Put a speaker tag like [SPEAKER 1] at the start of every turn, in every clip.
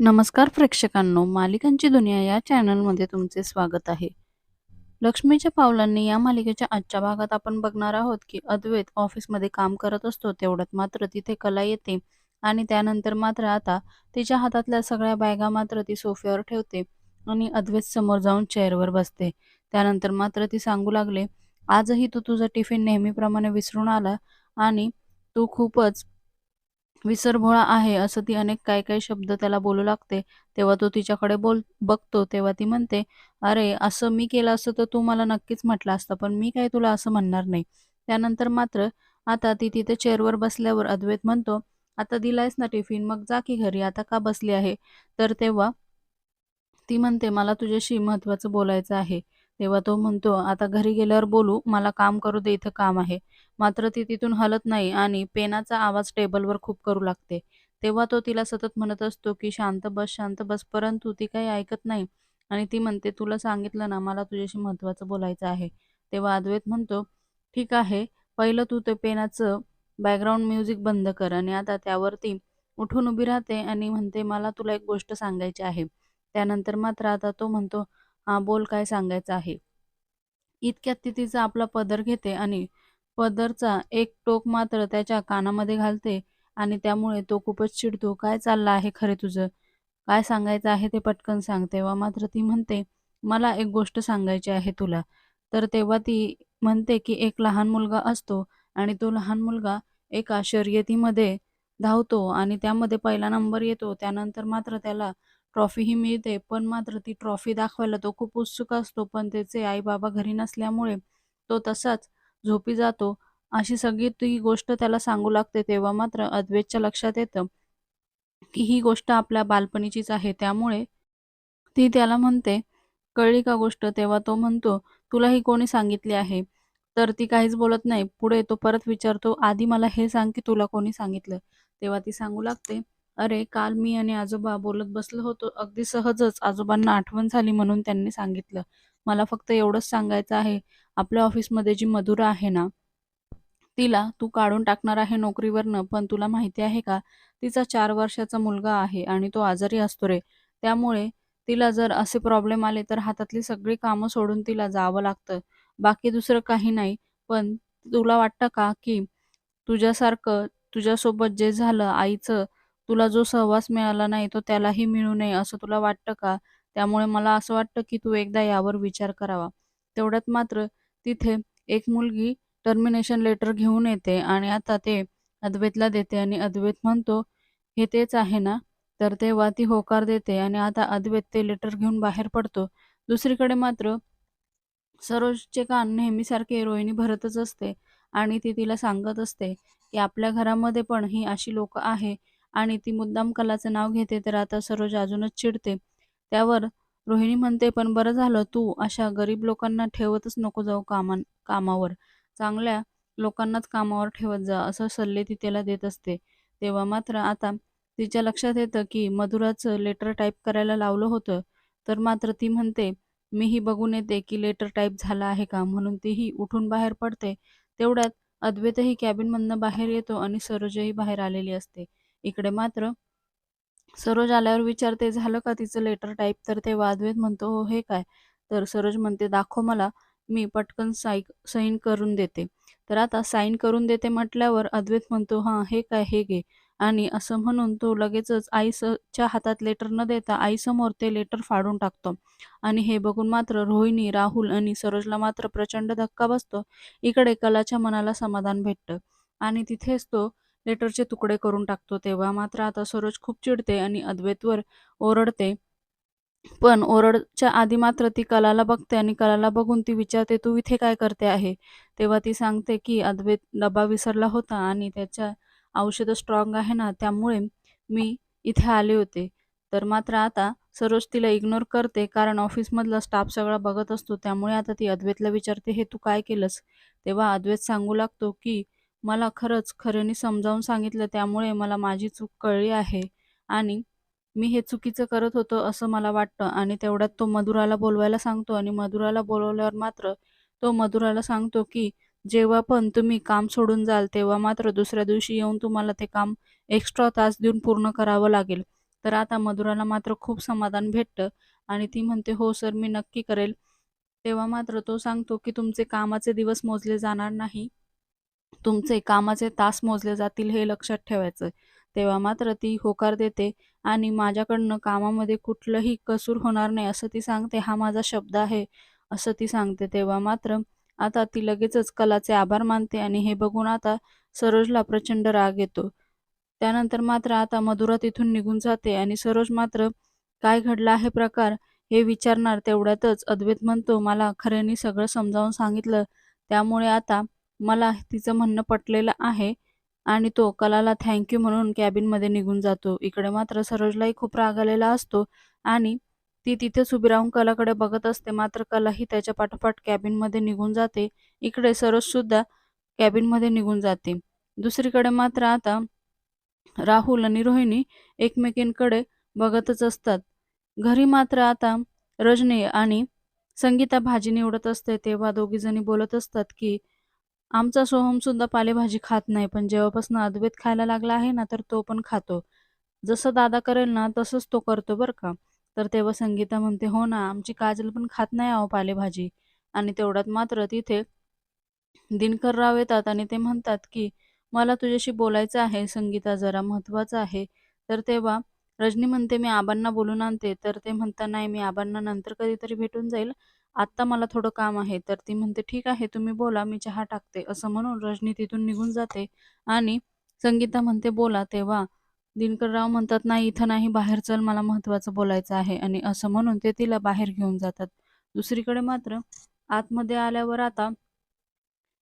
[SPEAKER 1] नमस्कार प्रेक्षकांनो, मालिकांची दुनिया या चॅनलमध्ये तुमचे स्वागत आहे. लक्ष्मीच्या पावलांनी या मालिकेच्या आजच्या भागात आपण बघणार आहोत की अद्वैत ऑफिसमध्ये काम करत असतो तेवढ्यात मात्र तिथे कला येते आणि त्यानंतर मात्र आता तिच्या हातातल्या सगळ्या बॅगा मात्र ती सोफ्यावर ठेवते आणि अद्वैत समोर जाऊन चेअरवर बसते. त्यानंतर मात्र ती सांगू लागले, आजही तू तुझा टिफिन नेहमीप्रमाणे विसरून आला आणि तू खूपच विसरभोळा आहे असं ती अनेक काय काय शब्द त्याला बोलू लागते. तेव्हा तो तिच्याकडे बोल बघतो तेव्हा ती म्हणते, "अरे, असं मी केलं असतं तर तू मला नक्कीच म्हटलं असतं, पण मी काय तुला असं म्हणणार नाही." त्यानंतर मात्र आता ती तिथे चेअरवर बसल्यावर अद्वैत म्हणतो, "आता दिलायस ना टिफिन, मग जा की घरी, आता का बसली आहे?" तर तेव्हा ती म्हणते, "मला तुझ्याशी महत्त्वाचं बोलायचं आहे." तेव्हा तो म्हणतो, "आता घरी गेल्यावर बोलू, मला काम करू दे, इथं काम आहे." मात्र ती तिथून हलत नाही आणि पेनाचा आवाज टेबलवर खूप करू लागते. तेव्हा तो तिला सतत म्हणत असतो, की "शांत बस, शांत बस." परंतु ती काही ऐकत नाही आणि ती म्हणते, "तुला सांगितलं ना, मला तुझ्याशी महत्त्वाचं बोलायचं आहे." तेव्हा अद्वैत म्हणतो, "ठीक आहे, पहिलं तू ते पेनाचं बॅकग्राऊंड म्युझिक बंद कर." आणि आता त्यावरती उठून उभी राहते आणि म्हणते, "मला तुला एक गोष्ट सांगायची आहे." त्यानंतर मात्र आता तो म्हणतो, बोल काय सांगायचं आहे?" इतक्यात ती तिचा आपला पदर घेते आणि पदरचा एक टोक मात्र त्याच्या कानामध्ये घालते आणि त्यामुळे तो खूपच चिडतो. "काय चाललं आहे खरे तुझं? काय सांगायचं आहे ते पटकन सांग." तेव्हा मात्र ती म्हणते, "मला एक गोष्ट सांगायची आहे तुला." तर तेव्हा ती म्हणते, की एक लहान मुलगा असतो आणि तो लहान मुलगा एका शर्यतीमध्ये धावतो आणि त्यामध्ये पहिला नंबर येतो. त्यानंतर मात्र त्याला ट्रॉफीही मिळते. पण मात्र ती ट्रॉफी दाखवायला तो खूप उत्सुक असतो. पण त्याचे आई-बाबा घरी नसल्यामुळे तो तसाच झोपी जातो. अशी सगळी ती गोष्ट त्याला सांगू लागते. तेव्हा मात्र अद्वैतच्या लक्षात येतं, की ही गोष्ट आपल्या बालपणीचीच आहे. त्यामुळे ती त्याला म्हणते, "कळली का गोष्ट?" तेव्हा तो म्हणतो, "तुला ही कोणी सांगितली आहे?" तर ती काहीच बोलत नाही. पुढे तो परत विचारतो, "आधी मला हे सांग, की तुला कोणी सांगितलं?" तेव्हा ती सांगू लागते, "अरे, काल मी आणि आजोबा बोलत बसलो होतो. अगदी सहजच आजोबांना आठवण झाली म्हणून त्यांनी सांगितलं. मला फक्त एवढंच सांगायचं आहे, आपल्या ऑफिसमध्ये जी मधुरा आहे ना, तिला तू काढून टाकणार आहे नोकरीवरनं. पण तुला माहिती आहे का, तिचा चार वर्षाचा मुलगा आहे आणि तो आजारी असतो रे. त्यामुळे तिला जर असे प्रॉब्लेम आले, तर हातातली सगळी कामं सोडून तिला जावं लागतं. बाकी दुसरं काही नाही. पण तुला वाटतं का, की तुझ्यासारखं तुझ्यासोबत जे झालं आईचं, तुला जो सहवास मिळाला नाही, तो त्यालाही मिळू नये असं तुला वाटतं का? त्यामुळे मला असं वाटतं, की तू एकदा यावर विचार करावा." तेवढ्यात मात्र तिथे एक मुलगी टर्मिनेशन लेटर घेऊन येते आणि आता ते अद्वैतला देते आणि अद्वैत म्हणतो, "हे तेच आहे ना?" तर तेव्हा ती होकार देते आणि आता अद्वैत ते लेटर घेऊन बाहेर पडतो. दुसरीकडे मात्र सरोजचे कान नेहमीसारखे रोहिणी भरतच असते आणि ती तिला सांगत असते, की आपल्या घरामध्ये पण ही अशी लोक आहे आणि ती मुद्दाम कलाचं नाव घेते. तर आता सरोज अजूनच चिडते. त्यावर रोहिणी म्हणते, "पण बरं झालं तू अशा गरीब लोकांना ठेवतच नको जाऊ कामा कामावर. चांगल्या लोकांनाच कामावर ठेवत जा." असं सल्ले ती त्याला देत असते. तेव्हा मात्र आता तिच्या लक्षात येतं, की मधुराचं लेटर टाईप करायला लावलं होतं. तर मात्र ती म्हणते, "मीही बघून येते, की लेटर टाईप झाला आहे का?" म्हणून तीही उठून बाहेर पडते. तेवढ्यात अद्वैतही कॅबिनमधनं बाहेर येतो आणि सरोजही बाहेर आलेली असते. इकडे मात्र सरोज आल्यावर विचारते, "झालं का तिचं लेटर टाईप तर ते अद्वैत म्हणतो, "हो, हे काय?" तर सरोज म्हणते, "दाखव मला, मी पटकन साई साईन करून देते." तर आता साईन करून देते म्हटल्यावर अद्वैत म्हणतो, "हां, हे काय? हे घे." आणि असं म्हणून तो लगेचच आईच्या हातात लेटर न देता आईसमोर ते लेटर फाडून टाकतो. आणि हे बघून मात्र रोहिणी, राहुल आणि सरोजला मात्र प्रचंड धक्का बसतो. इकडे कलाच्या मनाला समाधान भेटतं आणि तिथेच तो लेटरचे तुकडे करून टाकतो. तेव्हा मात्र आता सरोज खूप चिडते आणि अद्वैतवर ओरडते. पण ओरडच्या आधी मात्र ती कलाला बघते आणि कलाला बघून ती विचारते, "तू इथे काय करते आहे?" तेव्हा ती सांगते, की "अद्वैत डबा विसरला होता आणि त्याच्या औषधं स्ट्राँग आहे ना, त्यामुळे मी इथे आले होते." तर मात्र आता सरोज तिला इग्नोर करते, कारण ऑफिसमधला स्टाफ सगळा बघत असतो. त्यामुळे आता ती अद्वैतला विचारते, "हे तू काय केलंस?" तेव्हा अद्वैत सांगू लागतो, की "मला खरंच खऱ्याने समजावून सांगितलं, त्यामुळे मला माझी चूक कळली आहे. आणि मी हे चुकीचं करत होतो असं मला वाटतं." आणि तेवढ्यात तो मधुराला बोलवायला सांगतो. आणि मधुराला बोलवल्यावर मात्र तो मधुराला सांगतो, की "जेव्हा पण तुम्ही काम सोडून जाल, तेव्हा मात्र दुसऱ्या दिवशी येऊन तुम्हाला ते काम एक्स्ट्रा तास देऊन पूर्ण करावं लागेल." तर आता मधुराला मात्र खूप समाधान भेटतं. आणि ती म्हणते हो सर मी नक्की करेल. तेव्हा मात्र तो सांगतो की तुमचे कामाचे दिवस मोजले जाणार नाही. तुमचे कामाचे तास मोजले जातील हे लक्षात ठेवायचं तेव्हा मात्र ती होकार देते आणि माझ्याकडनं कामामध्ये कुठलंही कसूर होणार नाही असं ती सांगते हा माझा शब्द आहे असं ती सांगते. तेव्हा मात्र आता ती लगेचच कलाचे आभार मानते आणि हे बघून आता सरोजला प्रचंड राग येतो. त्यानंतर मात्र आता मधुरा तिथून निघून जाते आणि सरोज मात्र काय घडला आहे प्रकार हे विचारणार तेवढ्यातच अद्वैत म्हणतो मला खऱ्यानी सगळं समजावून सांगितलं. त्यामुळे आता मला तिचं म्हणणं पटलेलं आहे आणि तो कलाला थँक्यू म्हणून कॅबिनमध्ये निघून जातो. इकडे मात्र सरोजलाही खूप राग आलेला असतो आणि ती तिथेच उभी राहून कलाकडे बघत असते. मात्र कलाही त्याच्या पाठोपाठ कॅबिनमध्ये निघून जाते. इकडे सरोजसुद्धा कॅबिनमध्ये निघून जाते. दुसरीकडे मात्र आता राहुल आणि रोहिणी एकमेकींकडे बघतच असतात. घरी मात्र आता रजनी आणि संगीता भाजी निवडत असते. तेव्हा दोघीजणी बोलत असतात की आमचा सोहम सुद्धा पालेभाजी खात नाही पण जेव्हापासून अद्वैत खायला लागला आहे ना तर तो पण खातो. जसं दादा करेल ना तसंच तो करतो बरं का. तर तेव्हा संगीता म्हणते हो ना आमची काजल पण खात नाही आहो पालेभाजी. आणि तेवढ्यात मात्र तिथे दिनकर राव येतात आणि ते म्हणतात की मला तुझ्याशी बोलायचं आहे संगीता जरा महत्वाचं आहे. तर तेव्हा रजनी म्हणते मी आबांना बोलून आणते. तर ते म्हणता नाही मी आबांना नंतर कधीतरी भेटून जाईल. आत्ता मला थोडं काम आहे तर ती म्हणते ठीक आहे तुम्ही बोला मी चहा टाकते. असं म्हणून रजनी तिथून निघून जाते आणि संगीता म्हणते बोला तेव्हा. दिनकरराव म्हणतात नाही इथं नाही बाहेर चल मला महत्वाचं बोलायचं आहे. आणि असं म्हणून ते तिला बाहेर घेऊन जातात. दुसरीकडे मात्र आतमध्ये आल्यावर आता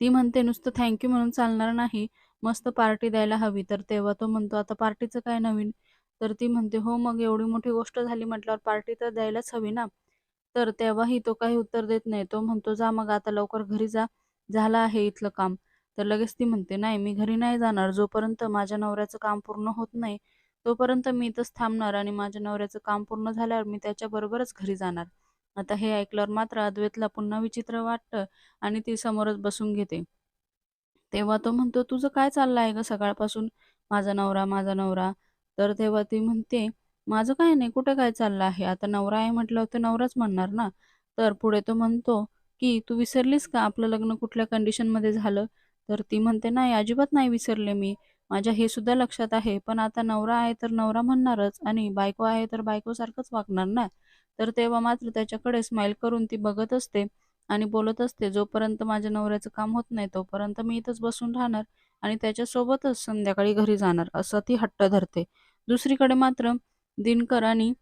[SPEAKER 1] ती म्हणते नुसतं थँक्यू म्हणून चालणार नाही मस्त पार्टी द्यायला हवी. तर तेव्हा तो म्हणतो आता पार्टीचं काय नवीन? तर ती म्हणते हो मग एवढी मोठी गोष्ट झाली म्हटल्यावर पार्टी तर द्यायलाच हवी ना. तर तेव्हाही तो काही उत्तर देत नाही. तो म्हणतो जा मग आता लवकर घरी जा. झालं आहे इथलं काम. तर लगेच ती म्हणते नाही मी घरी नाही जाणार. जोपर्यंत माझ्या नवऱ्याचं काम पूर्ण होत नाही तोपर्यंत मी इथंच थांबणार आणि माझ्या नवऱ्याचं काम पूर्ण झाल्यावर मी त्याच्याबरोबरच घरी जाणार. आता हे ऐकल्यावर मात्र अद्वैतला पुन्हा विचित्र वाटतं आणि ती समोरच बसून घेते. तेव्हा तो म्हणतो तुझं काय चाललं आहे ग सकाळपासून? माझा नवरा माझा नवरा. तर तेव्हा ती म्हणते माझं काय नाही कुठे काय चाललं आहे? आता नवरा आहे म्हटलं तर नवराच म्हणणार ना? तर पुढे तो म्हणतो की तू विसरलीस का? आपलं लग्न कुठल्या कंडिशनमध्ये झालं? तर ती म्हणते नाही अजिबात नाही विसरले मी. माझ्या हे सुद्धा लक्षात आहे. पण आता नवरा आहे तर नवरा म्हणणारच आणि बायको आहे तर बायकोसारखंच वागणार ना? तर तेव्हा मात्र त्याच्याकडे स्माईल करून ती बघत असते आणि बोलत असते जोपर्यंत माझ्या नवऱ्याचं काम होत नाही तोपर्यंत मी इथंच बसून राहणार आणि त्याच्यासोबतच संध्याकाळी घरी जाणार. असं ती हट्ट धरते. दुसरीकडे मात्र दिनकर आणि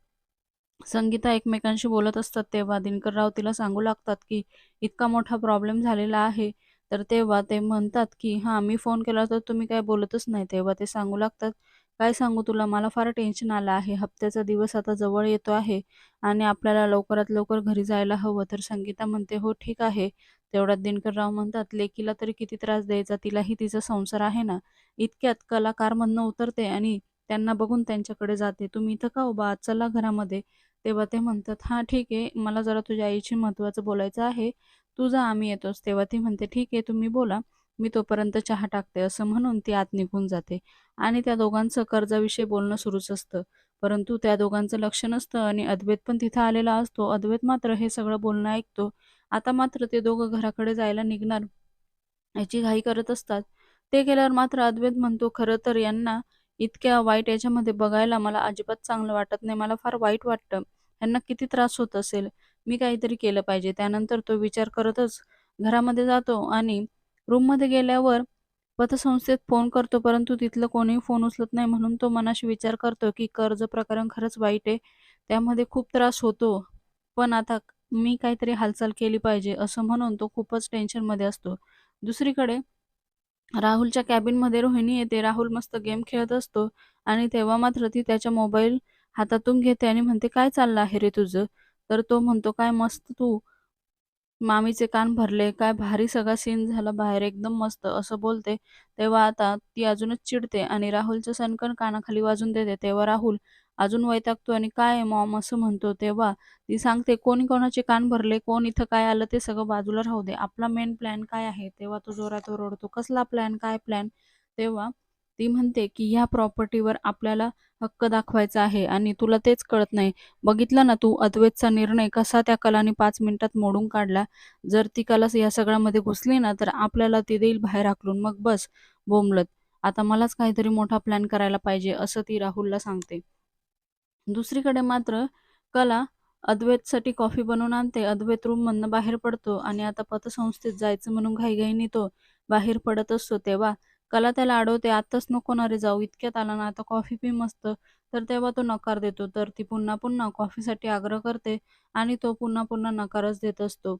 [SPEAKER 1] संगीता एकमेकांशी बोलत असतात. तेव्हा दिनकरराव तिला सांगू लागतात की इतका मोठा प्रॉब्लेम झालेला आहे. तर तेव्हा ते म्हणतात की हां मी फोन केला तर तुम्ही काय बोलतच नाही. तेव्हा ते सांगू लागतात काय सांगू तुला? मला फार टेन्शन आलं आहे. हप्त्याचा दिवस आता जवळ येतो आहे आणि आपल्याला लवकरात लवकर घरी जायला हवं. तर संगीता म्हणते हो ठीक आहे. तेवढ्यात दिनकरराव म्हणतात लेकीला तरी किती त्रास द्यायचा? तिलाही तिचा संसार आहे ना. इतक्यात कलाकारमधनं उतरते आणि त्यांना बघून त्यांच्याकडे जाते. तुम्ही इथं का उभा चला घरामध्ये. तेव्हा ते म्हणतात हां ठीक आहे. मला जरा तुझ्या आईशी महत्त्वाचं बोलायचं आहे. तू जा आम्ही येतोस तेव्हा ती म्हणते ठीक आहे तुम्ही बोला. मी तोपर्यंत चहा टाकते. असं म्हणून ती आत निघून जाते. आणि त्या दोघांचं कर्जाविषयी बोलणं सुरूच असतं. परंतु त्या दोघांचं लक्ष नसतं आणि अद्वैत पण तिथं आलेला असतो. अद्वैत मात्र हे सगळं बोलणं ऐकतो. आता मात्र ते दोघं घराकडे जायला निघणार याची घाई करत असतात. ते गेल्यावर मात्र अद्वैत म्हणतो खरं तर यांना इतक्या वाईट याच्यामध्ये बघायला मला अजिबात चांगलं वाटत नाही. मला फार वाईट वाटतं. ह्यांना किती त्रास होत असेल? मी काहीतरी केलं पाहिजे. त्यानंतर तो विचार करतच घरामध्ये जातो आणि रूममध्ये गेल्यावर पतसंस्थेत फोन करतो परंतु तिथलं कोणीही फोन उचलत नाही म्हणून तो मनाशी विचार करतो की कर्ज प्रकरण खरंच वाईट आहे. त्यामध्ये खूप त्रास होतो. पण आता मी काहीतरी हालचाल केली पाहिजे असं म्हणून तो खूपच टेन्शनमध्ये असतो. दुसरीकडे राहुलच्या कॅबिनमध्ये रोहिणी येते. राहुल मस्त गेम खेळत असतो आणि तेव्हा मात्र ती त्याच्या मोबाईल हातातून घेते आणि म्हणते काय चाललं आहे रे तुझं? तर तो म्हणतो काय मस्त तू मामीचे कान भरले काय भारी सगळा सीन झाला बाहेर एकदम मस्त. असं बोलते. तेव्हा आता ती अजूनच चिडते आणि राहुलचं सनकन कानाखाली वाजून देते. तेव्हा राहुल अजून वैतागतो आणि काय मॉम असं म्हणतो तेव्हा ती सांगते कोणी कोणाचे कान भरले कोण इथं काय आलं ते सगळं बाजूला राहू दे. आपला मेन प्लॅन काय आहे? तेव्हा तो जोरात ओरडतो कसला प्लॅन काय प्लॅन तेव्हा ती म्हणते की ह्या प्रॉपर्टीवर आपल्याला हक्क दाखवायचा आहे आणि तुला तेच कळत नाही. बघितलं ना तू अद्वैतचा निर्णय कसा त्या कलाने पाच मिनिटात मोडून काढला? जर ती कला या सगळ्यामध्ये घुसली ना तर आपल्याला ती देईल बाहेर हाकलून मग बस बोंबलत. आता मलाच काहीतरी मोठा प्लॅन करायला पाहिजे असं ती राहुलला सांगते. दुसरीकडे मात्र कला अद्वैतसाठी कॉफी बनवून आणते. अद्वैत रूममधनं बाहेर पडतो आणि आता पतसंस्थेत जायचं म्हणून घाईघाईने तो बाहेर पडत असतो. तेव्हा कला त्याला अडवते आत्ताच नको ना रे जाऊ इतक्यात आला ना आता कॉफी पी मस्त. तर तेव्हा तो नकार देतो. तर ती पुन्हा पुन्हा कॉफीसाठी आग्रह करते आणि तो पुन्हा पुन्हा नकारच देत असतो.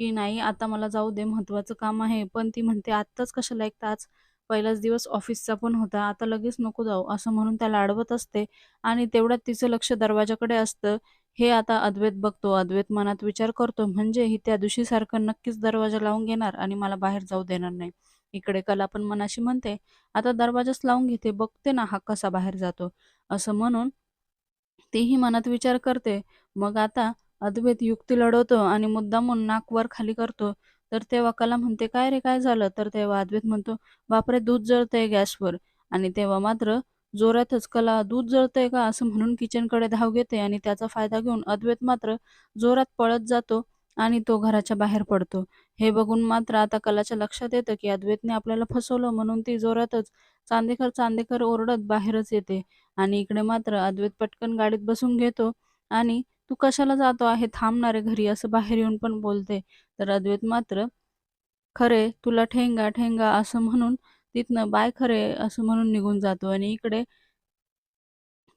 [SPEAKER 1] की नाही आता मला जाऊ दे महत्वाचं काम आहे. पण ती म्हणते आत्ताच कशाला एक तास पहिलाच दिवस ऑफिसचा पण होता. आता लगेच नको जाऊ असं म्हणून त्याला अडवत असते. आणि तेवढ्यात तिचं लक्ष दरवाजाकडे असतं. हे आता अद्वैत बघतो. अद्वैत मनात विचार करतो म्हणजे ही त्या दिवशीसारखं नक्कीच दरवाजा लावून घेणार आणि मला बाहेर जाऊ देणार नाही. इकडे कला पण मनाशी म्हणते आता दरवाजाच लावून घेते बघते ना हा कसा बाहेर जातो. असं म्हणून तीही मनात विचार करते. मग आता अद्वैत युक्ती लढवतो आणि मुद्दामून नाक वर खाली करतो. तर तेव्हा कला म्हणते काय रे काय झालं? तर तेव्हा अद्वैत म्हणतो बापरे दूध जळतंय गॅसवर. आणि तेव्हा मात्र जोरातच कला दूध जळतंय का? असं म्हणून किचनकडे धाव घेते आणि त्याचा फायदा घेऊन अद्वैत मात्र जोरात पळत जातो आणि तो घराच्या बाहेर पडतो. हे बघून मात्र आता कलाच्या लक्षात येतं की अद्वैतने आपल्याला फसवलं म्हणून ती जोरातच चांदेकर चांदेकर ओरडत बाहेरच येते. आणि इकडे मात्र अद्वैत पटकन गाडीत बसून घेतो आणि तू कशाला जातो आहे? थांबणारे घरी असं बाहेर येऊन पण बोलते. तर अद्वैत मात्र खरे तुला ठेंगा ठेंगा असं म्हणून तिथनं बाय खरे असं म्हणून निघून जातो. आणि इकडे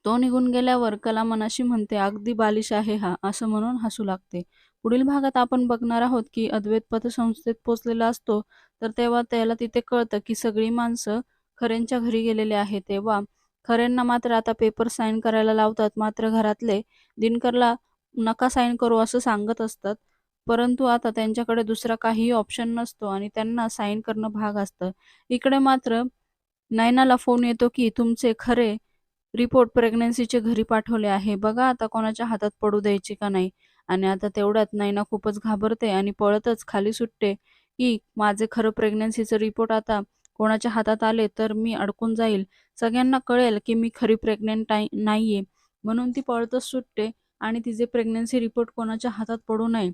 [SPEAKER 1] तो निघून गेल्यावर कला मनाशी म्हणते अगदी बालिश आहे हा असं म्हणून हसू लागते. पुढील भागात आपण बघणार आहोत की अद्वैत पतसंस्थेत पोचलेला असतो. तर तेव्हा त्याला तिथे कळतं की सगळी माणसं खऱ्यांच्या घरी गेलेले आहे तेव्हा खऱ्यांना मात्र आता पेपर साईन करायला लावतात. मात्र घरातले दिनकरला नका साईन करू असं सांगत असतात. परंतु आता त्यांच्याकडे दुसरा काहीही ऑप्शन नसतो आणि त्यांना साईन करणं भाग असतं. इकडे मात्र नैनाला फोन येतो की तुमचे खरे रिपोर्ट प्रेग्नन्सीचे घरी पाठवले आहे. बघा आता कोणाच्या हातात पडू द्यायची का नाही. आणि आता तेवढ्यात नैना खूपच घाबरते आणि पळतच खाली सुटते की माझे खरं प्रेग्नन्सीचं रिपोर्ट आता कोणाच्या हातात आले तर मी अडकून जाईल. सगळ्यांना कळेल की मी खरी प्रेग्नेंट नाहीये. म्हणून ती पळतच सुटते आणि तिचे प्रेग्नन्सी रिपोर्ट कोणाच्या हातात पडू नये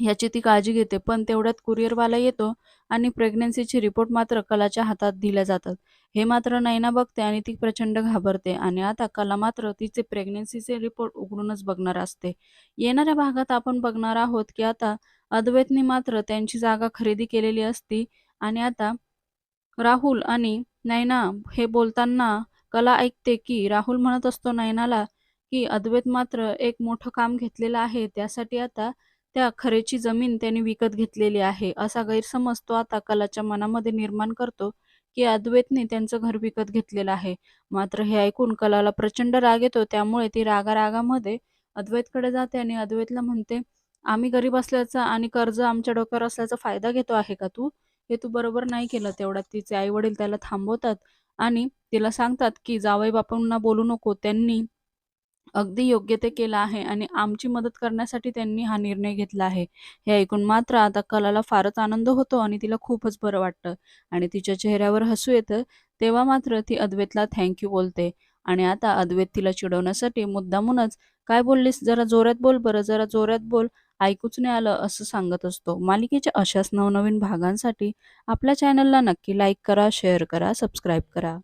[SPEAKER 1] याची ती काळजी घेते. पण तेवढ्यात कुरिअरवाला येतो आणि प्रेग्नन्सीचे रिपोर्ट मात्र कलाच्या हातात दिल्या जातात. हे मात्र नैना बघते आणि ती प्रचंड घाबरते आणि आता कला मात्र तिचे प्रेग्नन्सीचे रिपोर्ट उघडूनच बघणार असते. येणाऱ्या भागात आपण बघणार आहोत की आता अद्वैतने मात्र त्यांची जागा खरेदी केलेली असती आणि आता राहुल आणि नैना हे बोलताना कला ऐकते की राहुल म्हणत असतो नैनाला की अद्वैत मात्र एक मोठं काम घेतलेलं आहे त्यासाठी आता त्या खरेची जमीन त्याने विकत घेतलेली आहे. असा गैरसमज तो आता कलाच्या मनामध्ये निर्माण करतो की अद्वैतने त्यांचं घर विकत घेतलेलं आहे. मात्र हे ऐकून कलाला प्रचंड राग येतो त्यामुळे ती रागा रागामध्ये अद्वैतकडे जाते आणि अद्वैतला म्हणते आम्ही गरीब असल्याचा आणि कर्ज आमच्या डोक्यावर असल्याचा फायदा घेतो आहे का तू? हे तू बरोबर नाही केलं तेवढ्यात तिचे आई वडील त्याला थांबवतात आणि तिला सांगतात की जावई बापांना बोलू नको त्यांनी अगदी योग्य ते केलं आहे आणि आमची मदत करण्यासाठी त्यांनी हा निर्णय घेतला आहे. हे ऐकून मात्र आता कलाला फारच आनंद होतो आणि तिला खूपच बरं वाटतं आणि तिच्या चेहऱ्यावर हसू येतं तेव्हा मात्र ती अद्वैतला थँक्यू बोलते. आणि आता अद्वैत तिला चिडवण्यासाठी मुद्दामूनच काय बोललीस? जरा जोरात बोल बरं जरा जोरात बोल ऐकूच नाही आलं असं सांगत असतो. मालिकेच्या अशाच नवनवीन भागांसाठी आपल्या चॅनलला नक्की लाईक करा शेअर करा सबस्क्राईब करा.